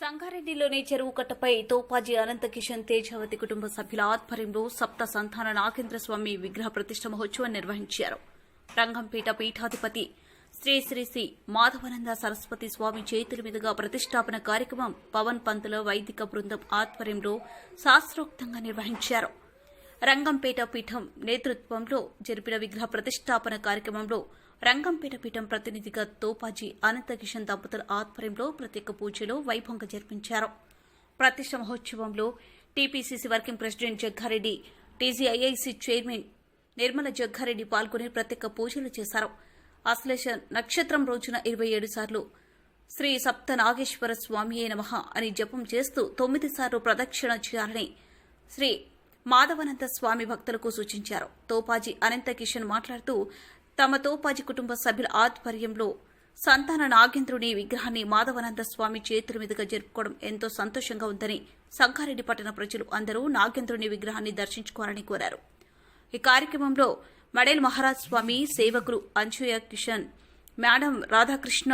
సంగారెడ్డిలోని చెరువు కట్టపై తోపాజీ అనంత కిషన్ తేజావతి కుటుంబ సభ్యుల ఆధ్వర్యంలో సప్త సంతాన నాగేంద్ర స్వామి విగ్రహ ప్రతిష్ట మహోత్సవం నిర్వహించారు. రంగంపేట పీఠాధిపతి శ్రీ శ్రీ శ్రీ మాధవనంద సరస్వతి స్వామి చేతుల మీదుగా ప్రతిష్టాపన కార్యక్రమం పవన్ పంతుల వైదిక బృందం ఆధ్వర్యంలో శాస్త్రోక్తంగా నిర్వహించారు. రంగంపేట పీఠం నేతృత్వంలో జరిపిన విగ్రహ ప్రతిష్టాపన కార్యక్రమంలో రంగంపేట పీఠం ప్రతినిధిగా తోపాజీ అనంతకిషన్ దంపతుల ఆధ్వర్యంలో ప్రత్యేక పూజలు వైభవంగా జరిపించారు. ప్రతిష్ట మహోత్సవంలో TPCC working president Jaggareddy TGIIC chairman Nirmala Jaggareddy పాల్గొని ప్రత్యేక పూజలు చేశారు. అశ్లేష నక్షత్రం రోజున ఇరవై ఏడు సార్లు శ్రీ సప్త నాగేశ్వర స్వామియే నమః అని జపం చేస్తూ తొమ్మిది సార్లు ప్రదక్షిణ చేయాలని శ్రీ మాధవనంద స్వామి భక్తులకు సూచించారు. తోపాజీ అనంత కిషన్ మాట్లాడుతూ తమ తోపాజి కుటుంబ సభ్యుల ఆధ్వర్యంలో సంతాన నాగేంద్రుని విగ్రహాన్ని మాధవనంద స్వామి చేతుల మీదుగా జరుపుకోవడం ఎంతో సంతోషంగా ఉందని సంగారెడ్డి పట్టణ ప్రజలు అందరూ నాగేంద్రుని విగ్రహాన్ని దర్శించుకోవాలని కోరారు. ఈ కార్యక్రమంలో మడేల్ మహారాజ్ స్వామి సేవకులు అంజుయ కిషన్ మేడం రాధాకృష్ణ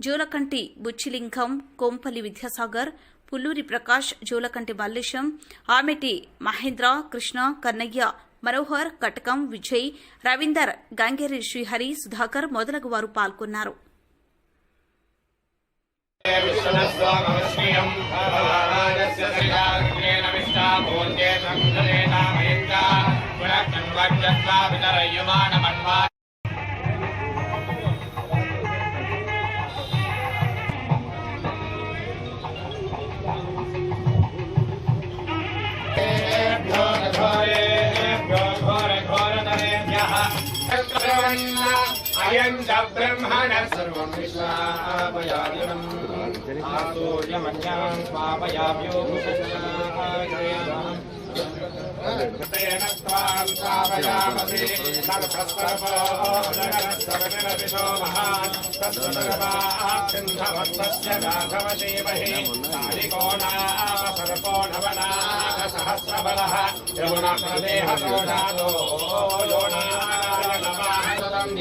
జూలకంటి బుచ్చిలింగం కోంపల్లి విద్యాసాగర్ పుల్లూరి ప్రకాష్ జూలకంటి మల్లేశం ఆమెటి మహేంద్ర కృష్ణ కన్నయ్య మనోహర్ కటకం విజయ్ రవీందర్ గంగేరి శ్రీహరి సుధాకర్ మొదలగు వారు పాల్గొన్నారు. అయం చ బ్రహ్మణ సర్వం విశ్వాపయామినం ఆసూర్యమన్యాం స్వాపయామ్యో తేన త్వాం స్థాపయామసి సర్వస్వరపో జగరస్వరనిరవిశో మహాన్ తత్సర్వాక్షింధవత్తస్య రాఘవదేమహి కాళికోణామ సర్పోణవనాథ సహస్రబలః యమునప్రదేహ దోషాదో యోనాయ నమః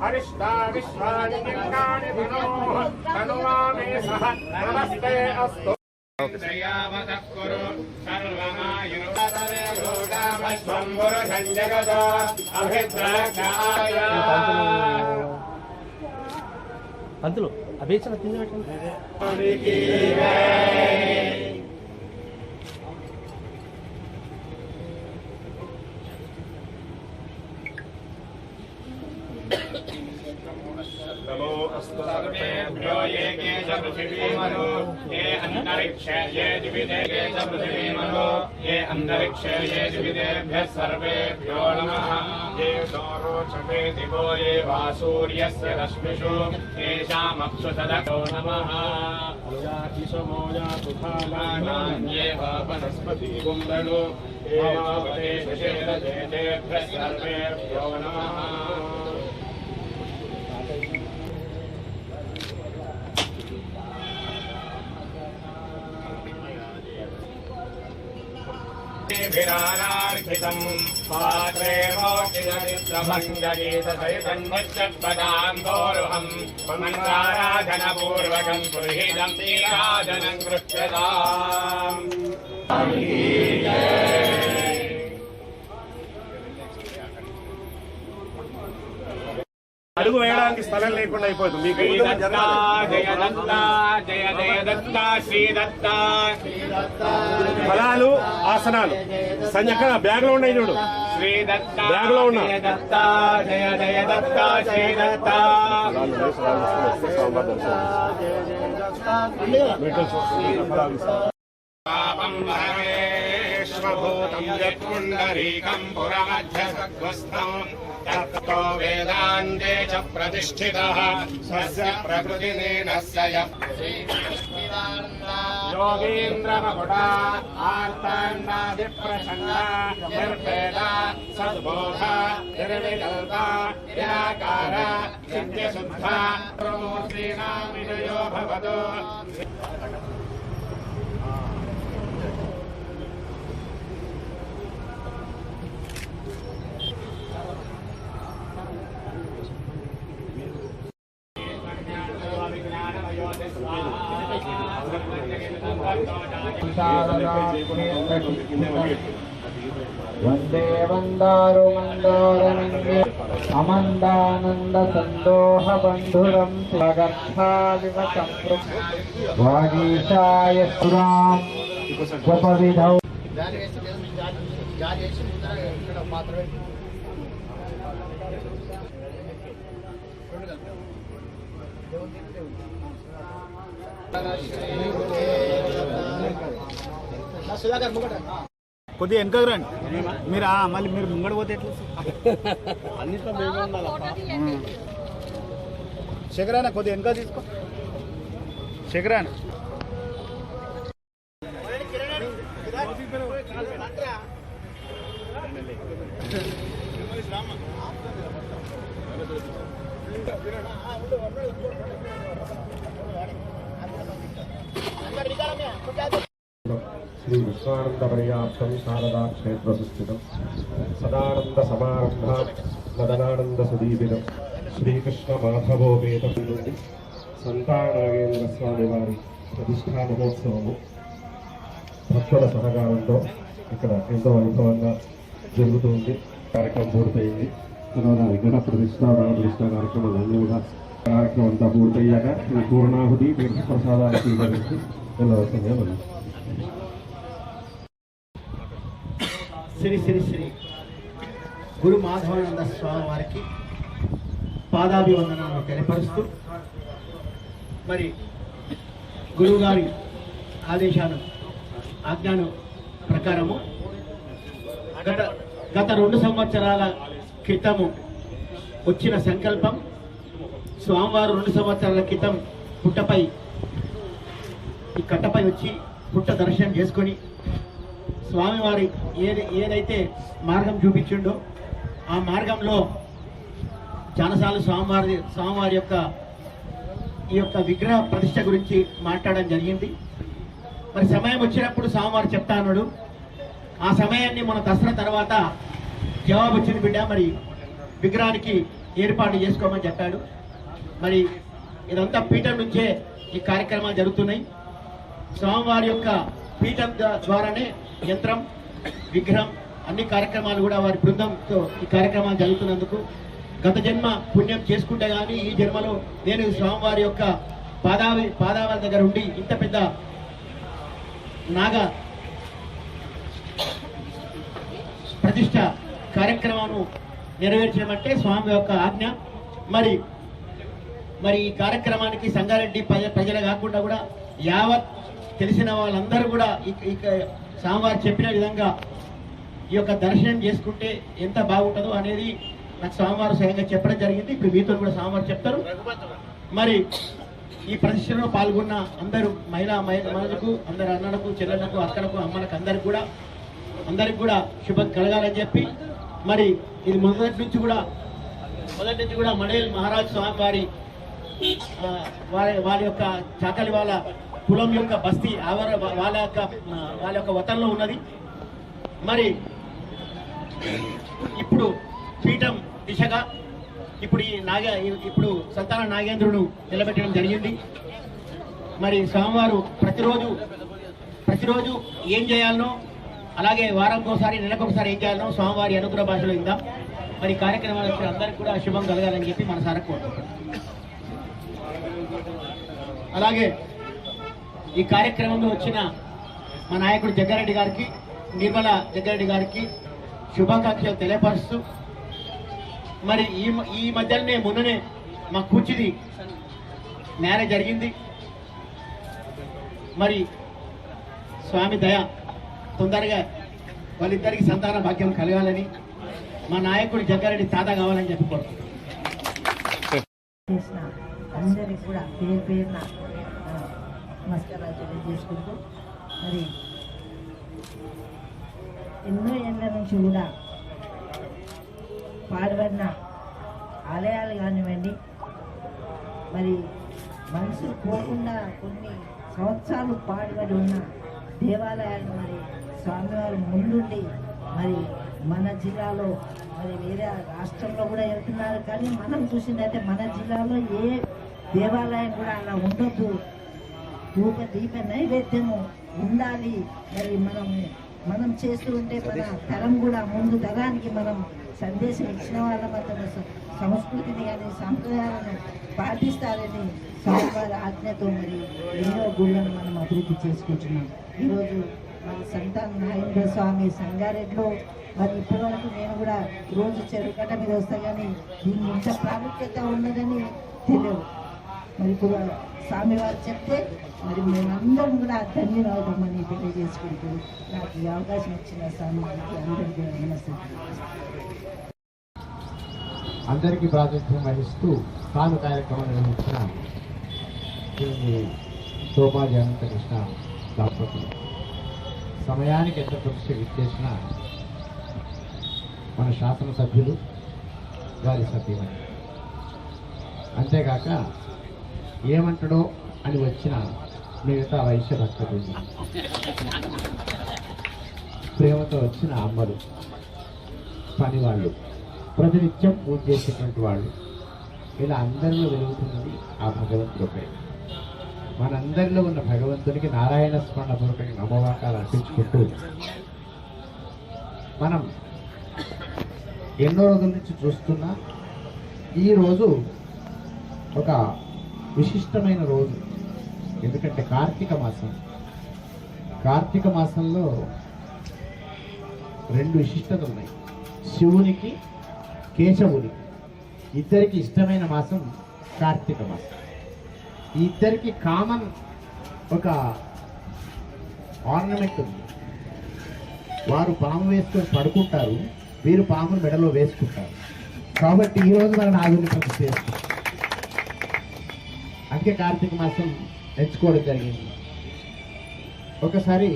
హరిష్టా విశ్వాని లింగాని మనోः తనువామే సహ నమస్తే అస్తు దయావతః కురు సర్వమాయుర్వదరేషోడామశ్వం పురుషం జగదో అభిప్రాయ పంతులు అభీక్షణ కింద పెట్టండి. नमो अस्तु सर्वेभ्यो ये के च पृथिवीमनो ये अन्तरिक्षे ये द्विविधे के च पृथिवीमनो ये अन्तरिक्षे ये द्विविधेभ्यः सर्वेभ्यो नमः ये सौरोचमे दिवो ये वा सूर्यस्य रश्मिषु येषामक्षु सदको नमः ये वा वनस्पति कुम्भणु ये वा सर्वेभ्यो नमः भिराणार्पितम् पात्रे मोक्षितमित्रभङ्गगीतसहितन्नित्यत्पदाम् गौरवम् ममन्दाराधनपूर्वकम् पुरुहितम् नीराजनम् జయ దత్త శ్రీ దత్త. ఫలాలు ఆసనాలు. సంజక్కడ బ్యాగ్లో ఉన్నాయి చూడు. బ్యాగ్లో ఉన్నా. జయ దత్త జయ జయ దత్త శ్రీ దత్త. పాపం सर्वभूतम् यत्पुण्डरीकम् पुरमध्यसद्वस्तम् तत्तो वेदान्ते च प्रतिष्ठितः स्वस्य प्रकृतिनेनस्य यः योगीन्द्रमकुटा आर्ताण्डादिप्रसन्ना निर्भेदा सद्बोधा निर्विकल्पा निराकार नित्यशुद्धा प्रमूर्तीनां विजयो भवतु వందారు మందారనందే అమందానంద సందోహ బంధురం స్వగర్థావివ సంపృ వాగీశాయ సురాం ముగట కొద్దిగా వెనకకు రండి. మీరు ఆ, మళ్ళీ మీరు ముంగడ పోతే ఎట్లా? శేఖరాన కొద్దిగా వెనక తీసుకో. శేఖరాన దినం. శ్రీకృష్ణ మాధవో వేదం నుండి సంతానాగేంద్ర స్వామి వారి ప్రతిష్టా మహోత్సవము భక్తుల సహకారంతో ఇక్కడ ఎంతో వైభవంగా జరుగుతుంది. కార్యక్రమం పూర్తయింది. తర్వాత విగ్రహ ప్రతిష్ట రామ ప్రతిష్ట కార్యక్రమాలు అన్ని కూడా కార్యక్రమం అంతా పూర్తయ్యాక ఈ పూర్ణాహుతి తీర్థ ప్రసాదాలు స్వీకరించి వెళ్ళవలసిందే శ్రీ శ్రీ శ్రీ గురు మాధవానంద స్వామి వారికి పాదాభివందనాలు తెలియపరుస్తూ మరి గురువుగారి ఆదేశాలు ఆజ్ఞాను ప్రకారము గత గత రెండు సంవత్సరాల క్రితము వచ్చిన సంకల్పం స్వామివారు రెండు సంవత్సరాల క్రితం పుట్టపై ఈ కట్టపై వచ్చి పుట్ట దర్శనం చేసుకొని స్వామివారి ఏది ఏదైతే మార్గం చూపించిండో ఆ మార్గంలో చాలాసార్లు స్వామివారి స్వామివారి యొక్క ఈ యొక్క విగ్రహ ప్రతిష్ట గురించి మాట్లాడడం జరిగింది. మరి సమయం వచ్చినప్పుడు స్వామివారు చెప్తా అన్నాడు. ఆ సమయాన్ని మన దసరా తర్వాత జవాబు వచ్చింది బిడ్డ మరి విగ్రహానికి ఏర్పాటు చేసుకోమని చెప్పాడు. మరి ఇదంతా పీఠం నుంచే ఈ కార్యక్రమాలు జరుగుతున్నాయి. స్వామివారి యొక్క పీఠం ద్వారానే యంత్రం విగ్రహం అన్ని కార్యక్రమాలు కూడా వారి బృందంతో ఈ కార్యక్రమాలు జరుగుతున్నందుకు గత జన్మ పుణ్యం చేసుకుంటే కానీ ఈ జన్మలో నేను స్వామివారి యొక్క పాదావి పాదావారి దగ్గర ఉండి ఇంత పెద్ద నాగ ప్రతిష్ట కార్యక్రమాన్ని నెరవేర్చడమంటే స్వామి యొక్క ఆజ్ఞ. మరి మరి ఈ కార్యక్రమానికి సంగారెడ్డి ప్రజలు కాకుండా కూడా యావత్ తెలిసిన వాళ్ళందరూ కూడా ఇక ఇక స్వామివారు చెప్పిన విధంగా ఈ యొక్క దర్శనం చేసుకుంటే ఎంత బాగుంటుందో అనేది నాకు స్వామివారు స్వయంగా చెప్పడం జరిగింది. ఇప్పుడు మీతో కూడా స్వామివారు చెప్తారు. మరి ఈ ప్రదర్శనలో పాల్గొన్న అందరూ మహిళా మహిళలకు అందరు అన్నలకు చెల్లెళ్ళకు అక్కలకు అమ్మలకు అందరికి కూడా అందరికి కూడా శుభం కలగాలని చెప్పి మరి ఇది మొదటి నుంచి కూడా మొదటి నుంచి కూడా మడేల్ మహారాజ్ స్వామి వారి వారి వారి యొక్క చాకలి వాళ్ళ కులం యొక్క బస్తీ ఆవర వాళ్ళ యొక్క వాళ్ళ యొక్క వతంలో ఉన్నది. మరి ఇప్పుడు పీఠం దిశగా ఇప్పుడు ఈ నాగ ఇప్పుడు సంతాన నాగేంద్రుడు నిలబెట్టడం జరిగింది. మరి స్వామివారు ప్రతిరోజు ప్రతిరోజు ఏం చేయాలనో అలాగే వారంకోసారి నెలకొకసారి ఏం చేయాలనో స్వామివారి అనుగ్రహ భాషలో ఇందాం మరి కార్యక్రమాలు వచ్చిన అందరికీ కూడా శుభం కలగాలని చెప్పి మన సార్ అలాగే ఈ కార్యక్రమంలో వచ్చిన మా నాయకుడు జగ్గారెడ్డి గారికి నిర్మల జగ్గారెడ్డి గారికి శుభాకాంక్షలు తెలియపరుస్తూ మరి ఈ మ- ఈ మధ్యలోనే మొన్ననే మా కూర్చుది మ్యారేజ్ జరిగింది. మరి స్వామి దయ తొందరగా వాళ్ళిద్దరికి సంతాన భాగ్యం కలగాలని మా నాయకుడు జగ్గారెడ్డి తాత కావాలని చెప్పి చేసిన అందరికి కూడా పేరు పేరున నమస్కారాలు తెలియజేసుకుంటూ మరి ఎన్నో ఏళ్ళ నుంచి కూడా పాడుబడిన ఆలయాలు కానివ్వండి మరి మనసులు పోకుండా కొన్ని సంవత్సరాలు పాడుబడి ఉన్న దేవాలయాలు మరి స్వామివారు ముందుండి మరి మన జిల్లాలో మరి వేరే రాష్ట్రంలో కూడా వెళ్తున్నారు. కానీ మనం చూసిందైతే మన జిల్లాలో ఏ దేవాలయం కూడా అలా ఉండొద్దు. ధూప దీప నైవేద్యము ఉండాలి. మరి మనం మనం చేస్తూ ఉంటే మన తరం కూడా ముందు తరానికి మనం సందేశం ఇచ్చిన వాళ్ళ మాత్రం సంస్కృతిని కానీ సాంప్రదాయాలను పాటిస్తారని స్వామివారి ఆజ్ఞతో మరి ఎన్నో గుళ్ళను మనం అభివృద్ధి చేసుకుంటున్నాం. ఈరోజు మన సంతాన నాగేంద్ర స్వామి సంగారెడ్డిలో మరి ఇప్పటివరకు నేను కూడా రోజు చెరుకట్ట మీద వస్తా కానీ దీన్ని ఇంత ప్రాముఖ్యత ఉన్నదని తెలియదు. మరి ఇప్పుడు స్వామివారు చెప్తే మరి మేమందరం కూడా ధన్యవాదమని తెలియజేసుకుంటూ నాకు ఈ అవకాశం ఇచ్చిన స్వామివారికి అందరికీ నమస్కారం. అందరికీ ప్రాతినిధ్యం వహిస్తూ తాను కార్యక్రమం నిర్వహించిన శ్రీ సోమాజి అనంత కృష్ణ దంపతులు సమయానికి ఎంత కృషి విచ్చేసిన మన శాసనసభ్యులు గారి సభ్యుమని అంతేకాక ఏమంటాడో అని వచ్చిన మిగతా వైశ్య భక్తుడు ప్రేమతో వచ్చిన అమ్మలు పనివాళ్ళు ప్రతినిత్యం పూజ చేసేటువంటి వాళ్ళు. ఇలా అందరిలో వెలుగుతున్నది ఆ భగవంతుడిపై. మనందరిలో ఉన్న భగవంతునికి నారాయణ స్మరణ పూర్వకంగా నమవాకాలు అర్పించుకుంటూ మనం ఎన్నో రోజుల నుంచి చూస్తున్నా ఈ రోజు ఒక విశిష్టమైన రోజు. ఎందుకంటే కార్తీక మాసం. కార్తీక మాసంలో రెండు విశిష్టతలు ఉన్నాయి. శివునికి కేశవునికి. ఇద్దరికి ఇష్టమైన మాసం కార్తీక మాసం. ఈ ఇద్దరికి కామన్ ఒక ఆర్నమెంట్ ఉంది. వారు పాము వేసుకొని పడుకుంటారు. వీరు పామును మెడలో వేసుకుంటారు. కాబట్టి ఈ మనం నాగుని చేసుకుంటాం అందుకే కార్తీక మాసం ఎంచుకోవడం జరిగింది. ఒకసారి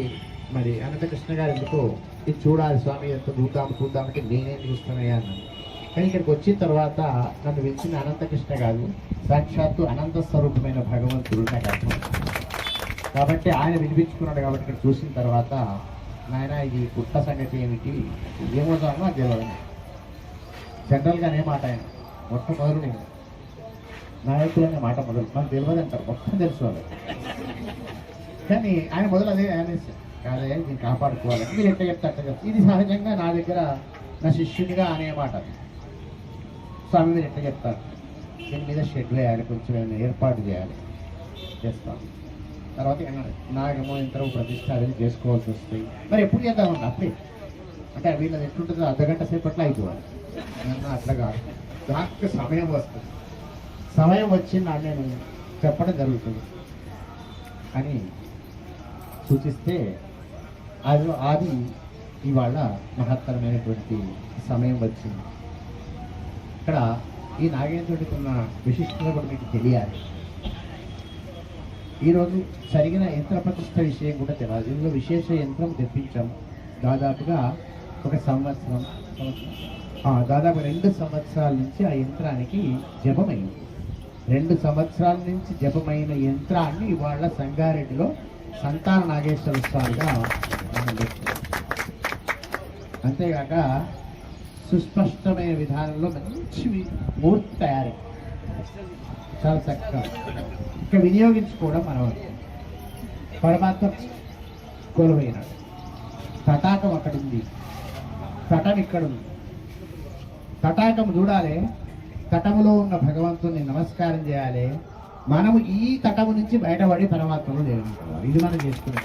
మరి అనంతకృష్ణ గారు ఎందుకో ఇది చూడాలి స్వామి ఎంత చూద్దాం చూద్దామంటే నేనేం చూస్తున్నాయా అన్నాను కానీ ఇక్కడికి వచ్చిన తర్వాత నన్ను వెంచిన అనంతకృష్ణ గారు సాక్షాత్తు అనంత స్వరూపమైన భగవంతుడు నాకు అర్థం కాబట్టి ఆయన వినిపించుకున్నాడు కాబట్టి ఇక్కడ చూసిన తర్వాత నాయన ఇది పుట్ట సంగతి ఏమిటి? ఏమవుతామో అది తెలియదు జనరల్గానే మాట ఆయన మొట్టమొదలు నాయకులు అనే మాట మొదలు. మనకు తెలియదు అంటారు. మొత్తం తెలుసు వాళ్ళు కానీ ఆయన మొదలు అదే ఆయన కాదయ్యా దీన్ని కాపాడుకోవాలి. మీరు ఎట్లా చెప్తే అట్లా చెప్తారు ఇది సహజంగా నా దగ్గర నా శిష్యునిగా అనే మాట స్వామి మీరు ఎట్లా చెప్తారు? దీని మీద షెడ్ వేయాలి కొంచెం ఏర్పాటు చేయాలి. చేస్తాను తర్వాత ఏమన్నా నాగేమో ఇంతలో ప్రతిష్ట అనేది చేసుకోవాల్సి వస్తుంది. మరి ఎప్పుడు చేద్దామండి అప్పుడే. అంటే వీళ్ళది ఎట్లుంటుందో అర్ధగంట సేపట్లో అయిపోవాలి. అట్లా కాదు. దానికి సమయం వస్తుంది. సమయం వచ్చిందా నేను చెప్పడం జరుగుతుంది. అని సూచిస్తే అది అది ఇవాళ మహత్తరమైనటువంటి సమయం వచ్చింది. ఇక్కడ ఈ నాగేంద్రుడికి ఉన్న విశిష్టత కూడా మీకు తెలియాలి. ఈరోజు జరిగిన యంత్ర ప్రతిష్ట విషయం కూడా తెలియాలి. ఇందులో విశేష యంత్రం తెప్పించాం. దాదాపుగా ఒక సంవత్సరం సంవత్సరం దాదాపు రెండు సంవత్సరాల నుంచి ఆ యంత్రానికి జపమైంది. రెండు సంవత్సరాల నుంచి జపమైన యంత్రాన్ని ఇవాళ సంగారెడ్డిలో సంతాన నాగేశ్వర స్వామిగా అంతేకాక సుస్పష్టమైన విధానంలో మంచి మూర్తి తయారీ. చాలా చక్కగా. ఇక వినియోగించుకోవడం మనం పరమాత్మ కొలువైన తటాకం అక్కడుంది. తటం ఇక్కడ ఉంది తటాకం చూడాలి. తటములో ఉన్న భగవంతుని నమస్కారం చేయాలి. మనము ఈ తటము నుంచి బయటపడి పరమాత్మను చేరుకోవాలి ఇది మనం చేసుకునే